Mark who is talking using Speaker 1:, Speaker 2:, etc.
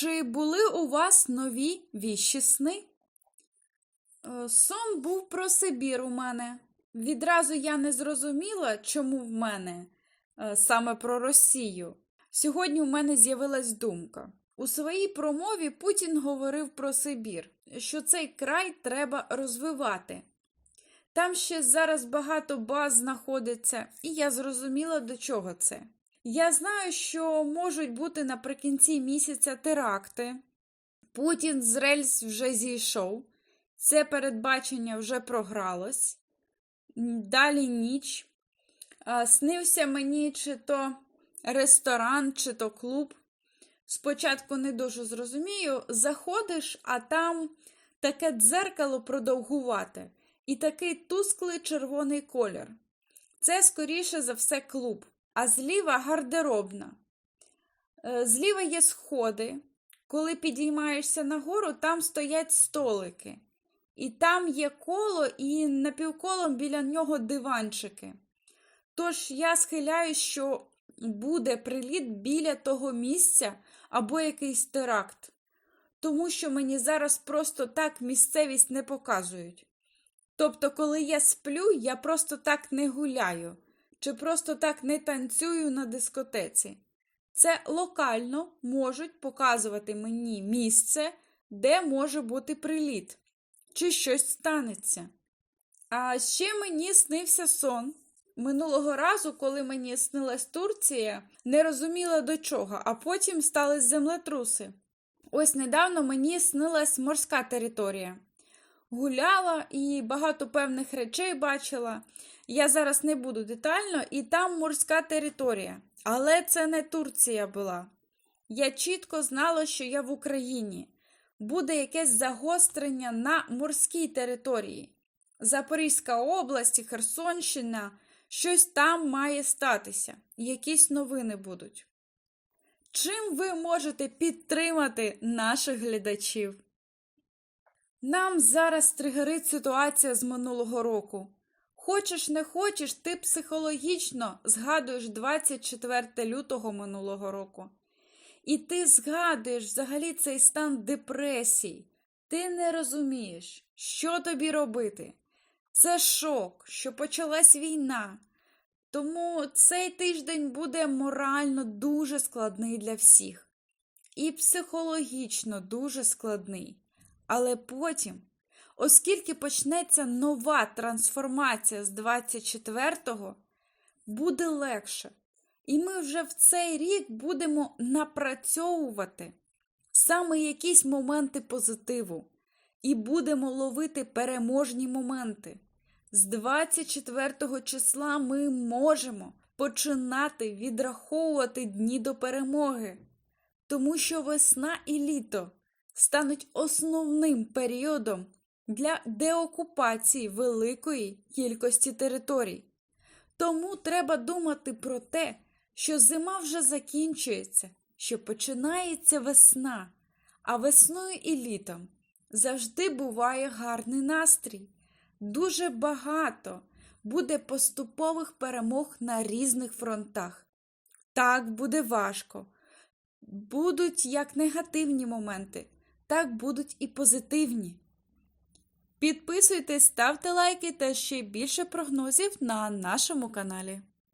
Speaker 1: Чи були у вас нові віщі сни? Е, Сон був про Сибір у мене. Відразу я не зрозуміла, чому в мене е, саме про Росію. Сьогодні у мене з'явилась думка. У своїй промові Путін говорив про Сибір, що цей край треба розвивати. Там ще зараз багато баз знаходиться, і я зрозуміла, до чого це. Я знаю, що можуть бути наприкінці місяця теракти. Путін з рельс вже зійшов. Це передбачення вже програлось. Далі ніч. Снився мені чи то ресторан, чи то клуб. Спочатку не дуже зрозумію. Заходиш, а там таке дзеркало продовгувате і такий тусклий червоний колір. Це, скоріше за все, клуб, а зліва гардеробна. Е, Зліва є сходи. Коли підіймаєшся нагору, там стоять столики. І там є коло, і напівколом біля нього диванчики. Тож я схиляюсь, що буде приліт біля того місця або якийсь теракт. Тому що мені зараз просто так місцевість не показують. Тобто, коли я сплю, я просто так не гуляю, чи просто так не танцюю на дискотеці. Це локально можуть показувати мені місце, де може бути приліт, чи щось станеться. А ще мені снився сон. Минулого разу, коли мені снилась Турція, не розуміла до чого, а потім стали землетруси. Ось недавно мені снилась морська територія. Гуляла і багато певних речей бачила. Я зараз не буду детально, і там морська територія. Але це не Турція була. Я чітко знала, що я в Україні. Буде якесь загострення на морській території. Запорізька область, Херсонщина, щось там має статися, якісь новини будуть. Чим ви можете підтримати наших глядачів? Нам зараз тригерить ситуація з минулого року. Хочеш не хочеш, ти психологічно згадуєш 24 лютого минулого року. І ти згадуєш взагалі цей стан депресії. Ти не розумієш, що тобі робити. Це шок, що почалась війна. Тому цей тиждень буде морально дуже складний для всіх. І психологічно дуже складний. Але потім, оскільки почнеться нова трансформація з 24-го, буде легше. І ми вже в цей рік будемо напрацьовувати саме якісь моменти позитиву і будемо ловити переможні моменти. З 24 числа ми можемо починати відраховувати дні до перемоги, тому що весна і літо стануть основним періодом для деокупації великої кількості територій. Тому треба думати про те, що зима вже закінчується, що починається весна, а весною і літом завжди буває гарний настрій. Дуже багато буде поступових перемог на різних фронтах. Так буде важко. Будуть як негативні моменти, так будуть і позитивні. Підписуйтесь, ставте лайки та ще більше прогнозів на нашому каналі.